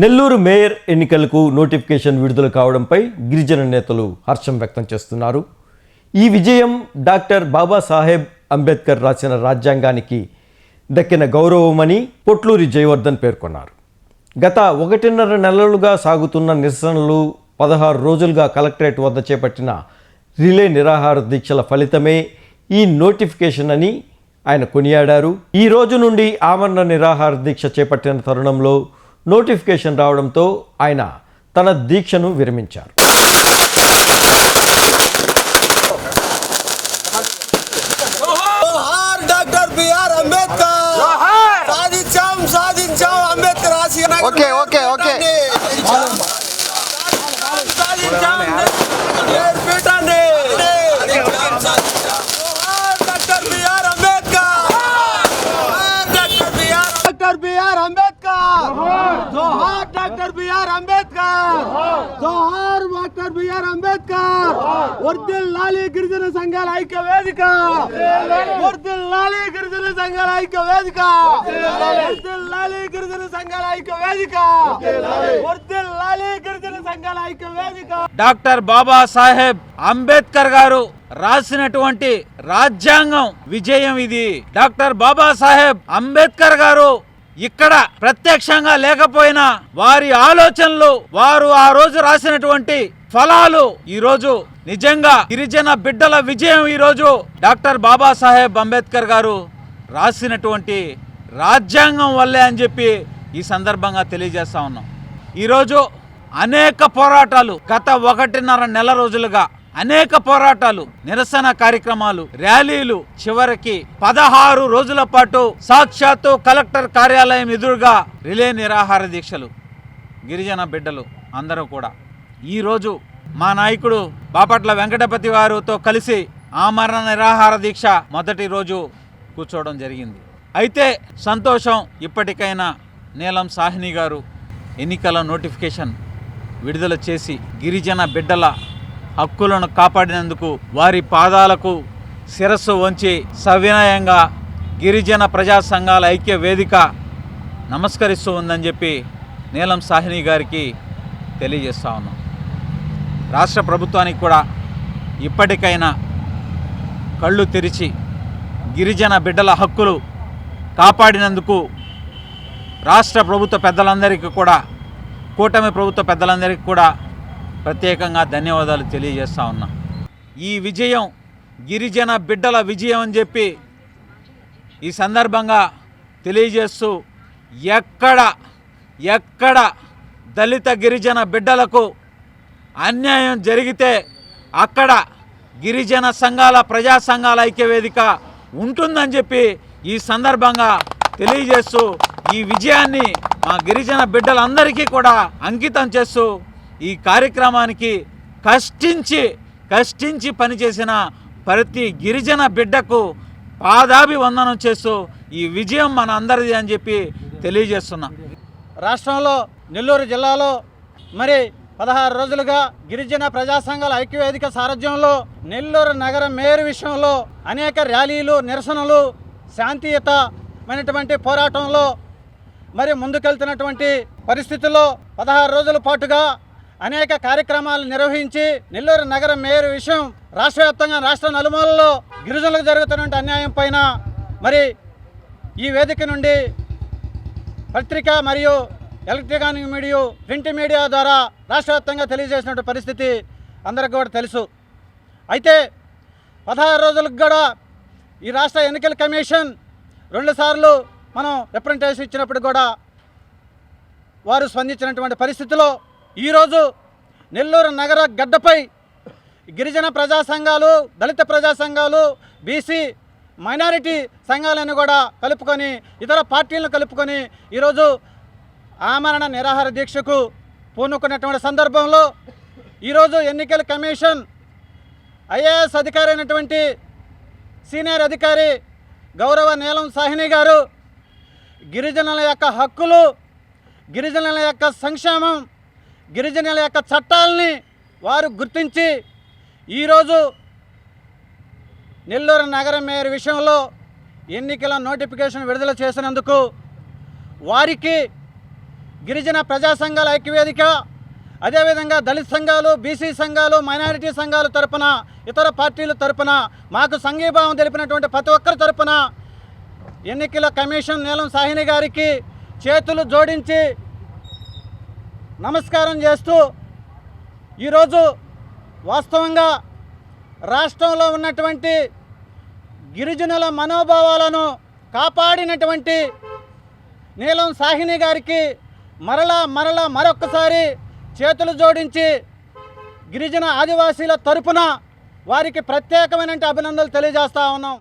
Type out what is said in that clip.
Nellore mayor ఎన్నికలకు notification విడుదల కావడంపై గిరిజన నేతలు హర్షం వ్యక్తం చేస్తున్నారు. ఈ విజయం డాక్టర్ బాబాసాహెబ్ అంబేద్కర్ రాసిన రాజ్యాంగానికి దక్కిన గౌరవమని పొట్లూరి జయవర్ధన్ పేర్కొన్నారు. గత ఒకటిన్నర నెలలుగా సాగుతున్న నిరసనలు పదహారు రోజులుగా కలెక్టరేట్ వద్ద చేపట్టిన రిలే నిరాహార దీక్షల ఫలితమే ఈ నోటిఫికేషన్ అని ఆయన కొనియాడారు. ఈ రోజు నుండి ఆమరణ నిరాహార దీక్ష చేపట్టిన తరుణంలో నోటిఫికేషన్ రావడంతో ఆయన తన దీక్షను విరమించారు. Okay, okay, okay. సాధించాం నేర్పిటండి జోహార్ డాక్టర్ బిఆర్ అంబేద్కర్ జోహార్ doctor BR doctor BR Ambedkar జోహార్ డాక్టర్ బిఆర్ అంబేద్కర్! జోహార్ డాక్టర్ బిఆర్ అంబేద్కర్! వర్దిల్ లాలి గిరిజన సంఘాల ఐక్య వేదిక! వర్దిల్ లాలి గిరిజన సంఘాల ఐక్య వేదిక! వర్దిల్ లాలి గిరిజన సంఘాల ఐక్య వేదిక! వర్దిల్ లాలి గిరిజన సంఘాల ఐక్య వేదిక! డాక్టర్ బాబా సాహెబ్ అంబేద్కర్ గారు రాసినటువంటి రాజ్యాంగం విజయం ఇది. డాక్టర్ బాబా సాహెబ్ అంబేద్కర్ గారు ఇక్కడ ప్రత్యక్షంగా లేకపోయినా వారి ఆలోచనలు వారు ఆ రోజు రాసినటువంటి ఫలాలు ఈరోజు నిజంగా గిరిజన బిడ్డల విజయం ఈరోజు డాక్టర్ బాబాసాహెబ్ అంబేద్కర్ గారు రాసినటువంటి రాజ్యాంగం వల్లే అని చెప్పి ఈ సందర్భంగా తెలియజేస్తా ఉన్నాం. ఈరోజు అనేక పోరాటాలు గత ఒకటిన్నర నెల రోజులుగా అనేక పోరాటాలు నిరసన కార్యక్రమాలు ర్యాలీలు చివరికి పదహారు రోజుల పాటు సాక్షాత్తు కలెక్టర్ కార్యాలయం ఎదురుగా రిలే నిరాహార దీక్షలు. గిరిజన బిడ్డలు అందరూ కూడా. ఈరోజు మా నాయకుడు బాపట్ల వెంకటపతి వారితో కలిసి ఆమరణ నిరాహార దీక్ష మొదటి రోజు కూర్చోవడం జరిగింది. అయితే సంతోషం ఇప్పటికైనా నీలం సాహ్ని గారు ఎన్నికల నోటిఫికేషన్ విడుదల చేసి గిరిజన బిడ్డల హక్కులను కాపాడినందుకు వారి పాదాలకు శిరస్సు వంచి సవినయంగా గిరిజన ప్రజా సంఘాల ఐక్య వేదిక నమస్కరిస్తూ ఉందని చెప్పి నీలం సాహ్ని గారికి తెలియజేస్తా ఉన్నాం. రాష్ట్ర ప్రభుత్వానికి కూడా ఇప్పటికైనా కళ్ళు తెరిచి గిరిజన బిడ్డల హక్కులు కాపాడినందుకు రాష్ట్ర ప్రభుత్వ పెద్దలందరికీ కూడా కూటమి ప్రభుత్వ పెద్దలందరికీ కూడా ప్రత్యేకంగా ధన్యవాదాలు తెలియజేస్తా ఉన్నా. ఈ విజయం గిరిజన బిడ్డల విజయం అని చెప్పి ఈ సందర్భంగా తెలియజేస్తూ ఎక్కడ ఎక్కడ దళిత గిరిజన బిడ్డలకు అన్యాయం జరిగితే అక్కడ గిరిజన సంఘాల ప్రజా సంఘాల ఐక్యవేదిక ఉంటుందని చెప్పి ఈ సందర్భంగా తెలియజేస్తూ ఈ విజయాన్ని మా గిరిజన బిడ్డలందరికీ కూడా అంకితం చేస్తూ ఈ కార్యక్రమానికి కష్టించి కష్టించి పనిచేసిన ప్రతి గిరిజన బిడ్డకు పాదాభివందనం చేస్తూ ఈ విజయం మన అందరిది అని చెప్పి తెలియజేస్తున్నా. రాష్ట్రంలో నెల్లూరు జిల్లాలో మరి పదహారు రోజులుగా గిరిజన ప్రజా సంఘాల ఐక్యవేదిక సారథ్యంలో నెల్లూరు నగర మేయర్ విషయంలో అనేక ర్యాలీలు నిరసనలు శాంతియుతమైనటువంటి పోరాటంలో మరి ముందుకెళ్తున్నటువంటి పరిస్థితుల్లో పదహారు రోజుల పాటుగా అనేక కార్యక్రమాలు నిర్వహించి నెల్లూరు నగర మేయర్ విషయం రాష్ట్ర వ్యాప్తంగా రాష్ట్ర నలుమూలలో గిరిజనులకు జరుగుతున్నటువంటి అన్యాయం పైన మరి ఈ వేదిక నుండి పత్రిక మరియు ఎలక్ట్రానిక్ మీడియా ప్రింట్ మీడియా ద్వారా రాష్ట్ర వ్యాప్తంగా తెలియజేసినటువంటి పరిస్థితి అందరికి కూడా తెలుసు. అయితే పదహారు రోజులకు కూడా ఈ రాష్ట్ర ఎన్నికల కమిషన్ రెండుసార్లు మనం రిప్రజెంటేషన్ ఇచ్చినప్పుడు కూడా వారు స్పందించినటువంటి పరిస్థితిలో ఈరోజు నెల్లూరు నగర గడ్డపై గిరిజన ప్రజా సంఘాలు దళిత ప్రజా సంఘాలు బీసీ మైనారిటీ సంఘాలను కూడా కలుపుకొని ఇతర పార్టీలను కలుపుకొని ఈరోజు ఆమరణ నిరాహార దీక్షకు పూనుకున్నటువంటి సందర్భంలో ఈరోజు ఎన్నికల కమిషన్ ఐఏఎస్ అధికారి అయినటువంటి సీనియర్ అధికారి గౌరవ నీలం సాహిని గారు గిరిజనుల యొక్క హక్కులు గిరిజనుల యొక్క సంక్షేమం గిరిజనుల యొక్క చట్టాలని వారు గుర్తించి ఈరోజు నెల్లూరు నగర మేయర్ విషయంలో ఎన్నికల నోటిఫికేషన్ విడుదల చేసినందుకు వారికి గిరిజన ప్రజా సంఘాల ఐక్యవేదిక అదేవిధంగా దళిత సంఘాలు బీసీ సంఘాలు మైనారిటీ సంఘాలు తరపున ఇతర పార్టీల తరపున మాకు సంఘీభావం తెలిపినటువంటి ప్రతి ఒక్కరి తరపున ఎన్నికల కమిషన్ నీలం సాహిని గారికి చేతులు జోడించి నమస్కారం చేస్తూ ఈరోజు వాస్తవంగా రాష్ట్రంలో ఉన్నటువంటి గిరిజనుల మనోభావాలను కాపాడినటువంటి నీలం సాహిని గారికి మరలా మరలా మరొక్కసారి చేతులు జోడించి గిరిజన ఆదివాసీల తరపున వారికి ప్రత్యేకమైన అభినందనలు తెలియజేస్తా ఉన్నాం.